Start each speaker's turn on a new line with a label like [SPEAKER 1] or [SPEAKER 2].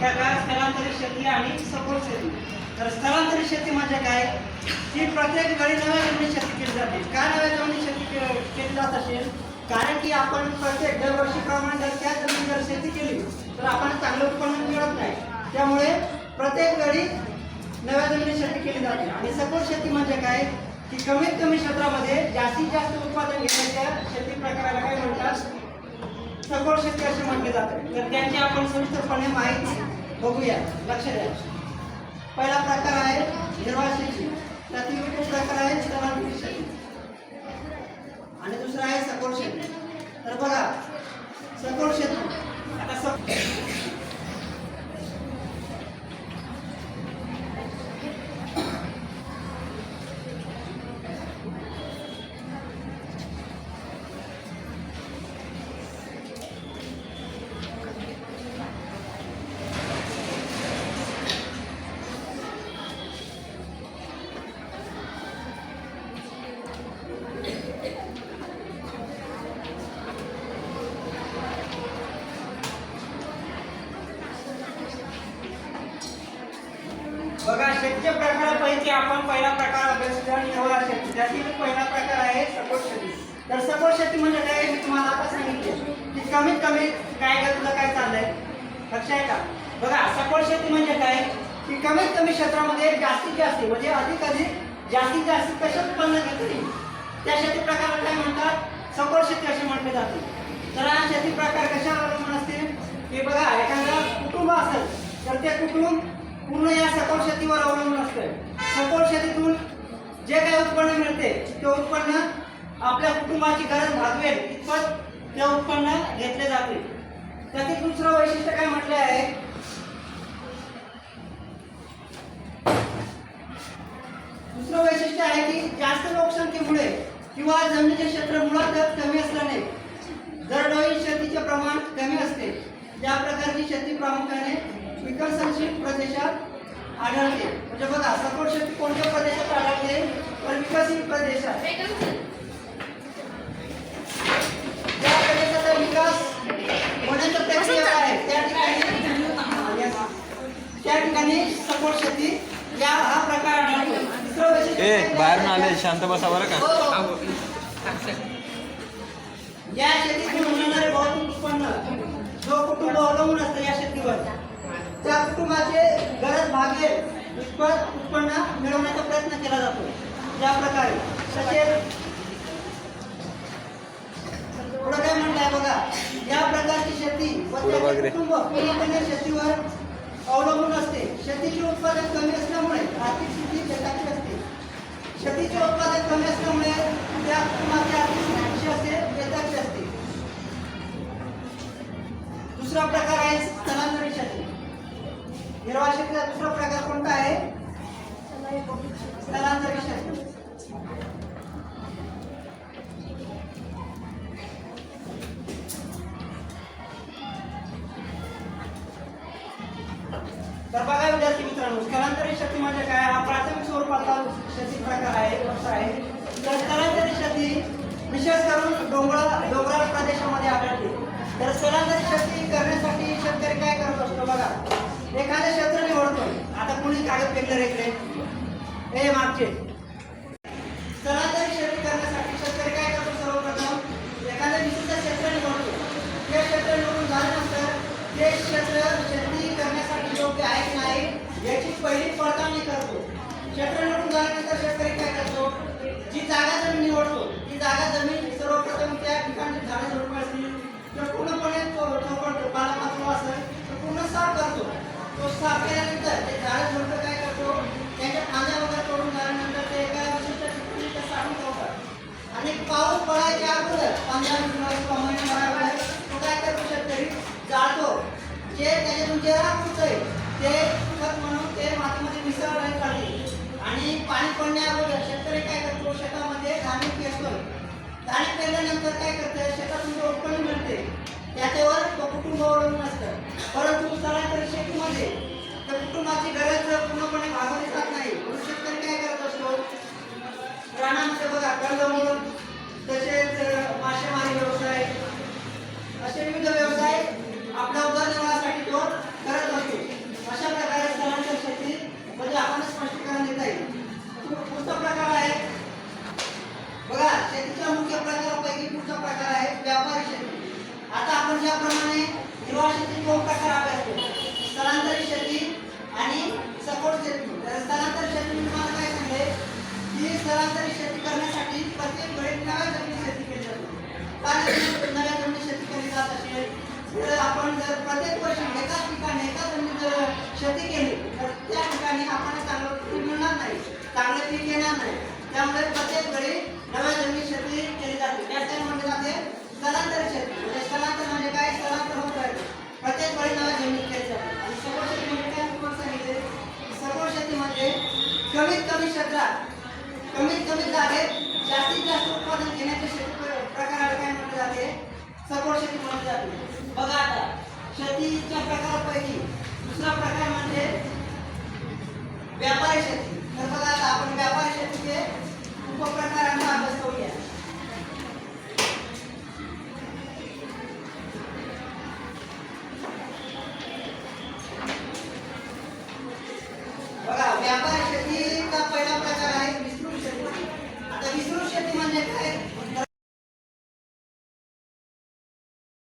[SPEAKER 1] त्याला स्थलांतरित शेती आणि सपोर्ट शेती. तर स्थलांतरित शेती म्हणजे काय? ती प्रत्येक वेळी नव्या जमिनीत शेती केली जाते. का नव्या जमिनीत शेती के- केली जात असेल? कारण की आपण प्रत्येक दरवर्षीप्रमाणे जर त्या जमिनीत जर शेती केली तर आपण चांगलं उत्पन्न मिळत नाही. त्यामुळे प्रत्येक वेळी नव्या जमिनीत शेती केली जाते. आणि सपोर्ट शेती म्हणजे काय? की कमीत कमी क्षेत्रामध्ये जास्तीत जास्त उत्पादन घेण्याच्या शेती प्रकाराला काय म्हणतात? सखोल शक्ती असे म्हटले जाते. तर त्यांची आपण सविस्तरपणे माहिती बघूया. लक्ष द्या. पहिला प्रकार आहे निर्वाह शेती. त्यातील प्रकार आहे स्थलांतरित शक्ती आणि दुसरा आहे सखोल शक्ती तर बघा बघा प्रकारापैकी आपण पहिला प्रकार अभ्यासला निर्वाह शेती त्यातील पहिला प्रकार आहे सपोर्ट शेती तर सपोर्ट शेती म्हणजे काय मी तुम्हाला आता सांगितले. की कमीत कमी काय काय तुला काय चाललंय? लक्ष आहे का? बघा सपोर्ट शेती म्हणजे काय? की कमीत कमी क्षेत्रामध्ये जास्तीत जास्त म्हणजे अधिक अधिक जास्तीत जास्त कशात उत्पन्न घेता येईल त्या शेती प्रकाराला काय म्हणतात? सपोर्ट शेती असे म्हटले जाते. तर हा शेती प्रकार कशावर अवलंबून असते? की बघा एखादं कुटुंब असेल तर ते कुटुंब पूर्ण या सखोल शेतीवर अवलंबून असते सखोल शेतीतून जे काही उत्पन्न मिळते ते उत्पन्न आपल्या कुटुंबाची गरज भागवेल इतपत ते उत्पन्न घेतले जाते. त्यातील दुसरं वैशिष्ट्य काय म्हटले आहे? दुसरं वैशिष्ट्य आहे की जास्त लोकसंख्येमुळे किंवा जमिनीचे क्षेत्र मुळात कमी असल्याने दरडोई शेतीचे प्रमाण कमी असते. या प्रकारची शेती प्रामुख्याने विकसनशील प्रदेशात आढळते म्हणजे बघा सपोर्ट शेती कोणत्या प्रदेशात आढळते तर विकसित प्रदेशात ज्या प्रदेशाचा विकास होण्याचा प्रक्रिया आहे त्या ठिकाणी. त्या शेती या हा प्रकार आढळतो दुसरं वैशिष्ट्य
[SPEAKER 2] ए
[SPEAKER 1] काय
[SPEAKER 2] बाहेरून
[SPEAKER 1] आहे?
[SPEAKER 2] आले शांत बसा बरं का
[SPEAKER 1] हो. या शेतीतून उत्पन्न जो कुटुंब अवलंबून असतं या शेतीवर त्या कुटुंबाचे गरज भागेल इतपत उत्पन्न मिळवण्याचा प्रयत्न केला जातो. ज्या प्रकारे तसेच पुढे काय म्हणलंय बघा? या प्रकारची शेती. कुटुंब पूर्णपणे शेतीवर अवलंबून असते. शेतीचे उत्पादन कमी असल्यामुळे आर्थिक स्थिती बेताची असते. शेतीचे उत्पादन कमी असल्यामुळे त्या कुटुंबाची आर्थिक स्थिती असते? बेताची असते. दुसरा प्रकार आहे स्थलांतरित शेती. निर्वाह दुसरा प्रकार कोणता आहे? स्थलांतरित तर बघा विद्यार्थी मित्रांनो स्थलांतरित शेती म्हणजे काय? हा प्राथमिक स्वरूपाचा शेती प्रकार आहे व्यवसाय आहे. तर स्थलांतरित शेती विशेष करून डोंगरा डोंगराळ प्रदेशामध्ये आढळते. तर स्थलांतरित शेती करण्यासाठी शेतकरी काय करत असतो? बघा. एखादं क्षेत्र निवडतो आता कुणी कागद फेकलं रे इकडे? हे मागचे. स्थलांतरित शेती करण्यासाठी शेतकरी काय करतो सर्वप्रथम? एखादं विशिष्ट क्षेत्र निवडतो ते क्षेत्र निवडून झाल्यानंतर ते क्षेत्र शेती करण्यासाठी योग्य आहे की नाही याची पहिली पडताळणी करतो. क्षेत्र निवडून झाल्यानंतर शेतकरी काय करतो? जी जागा जमीन निवडतो ती जागा जमीन सर्वप्रथम त्या ठिकाणी झाडे झुडपं असतील तर पूर्णपणे तो चौपट पालापाचवा असेल तर पूर्ण साफ करतो तो साफ केल्यानंतर ते झाडे झुडपं काय करतो त्याच्या फांद्या वगैरे तोडून झाल्यानंतर ते एका विशिष्ट ठिकाणी ते साठवून ठेवतात आणि पाऊस पडायच्या अगोदर पंधरा मिनिट किंवा महिन्याभर तो काय करतो शेतकरी जाळतो. जे त्याच्यातून जे राख उरतंय ते खत म्हणून ते मातीमध्ये मिसळायला काढते. आणि पाणी पडण्या अगोदर शेतकरी काय करतो? शेतामध्ये धान्य पेरतो. धान्य पेरल्यानंतर काय करते? शेतातून जे उत्पन्न मिळते त्याच्यावर तो कुटुंब अवलंबून असतं परंतु स्थलांतरित शेतीमध्ये तर कुटुंबाची गरज पूर्णपणे भागवली जात नाही. म्हणून शेतकरी काय करत असतो? रानामध्ये बघा कर्ज म्हणून विविध व्यवसाय आपल्या उदरनिर्वाहासाठी तो करत असतो अशा प्रकारे स्थलांतर शेती म्हणजे आपण स्पष्टीकरण देता येईल. पुढचा प्रकार आहे बघा शेतीच्या मुख्य प्रकारापैकी पुढचा प्रकार आहे व्यापारी शेती. आता आपण ज्याप्रमाणे निर्वाह शेती दोन प्रकार अभ्यासतो स्थलांतरित शेती आणि सपोर्ट शेती. तर स्थलांतरित शेती मी तुम्हाला काय सांगले की स्थलांतरित शेती करण्यासाठी प्रत्येक वेळी नव्या जमिनी शेती केली जाते. शेती केली. तर त्या ठिकाणी आपण चांगलं पीक मिळणार नाही. चांगले पीक येणार नाही. त्यामुळे प्रत्येक वेळी नव्या जमीन शेती केली जाते. त्याच्याने म्हणजे जाते स्थलांतर शेती. म्हणजे स्थलांतर म्हणजे काय? स्थलांतर होत राहते प्रत्येक वेळी नव्या जमीन केली जाते आणि सगोड शेती म्हणजे काय? मी तुम्हाला सांगितले सगोड शेती म्हणजे कमीत कमी क्षेत्रात कमीत कमी जागेत जास्तीत जास्त उत्पादन घेण्याचे शेती प्रकाराला काय म्हटले जाते? सपोर्ट शेती म्हटली जाते. बघा आता शेतीच्या प्रकारापैकी दुसरा प्रकार म्हणजे व्यापारी शेती. तर बघा आपण व्यापारी शेतीचे उपप्रकारांचा अभ्यास करूया.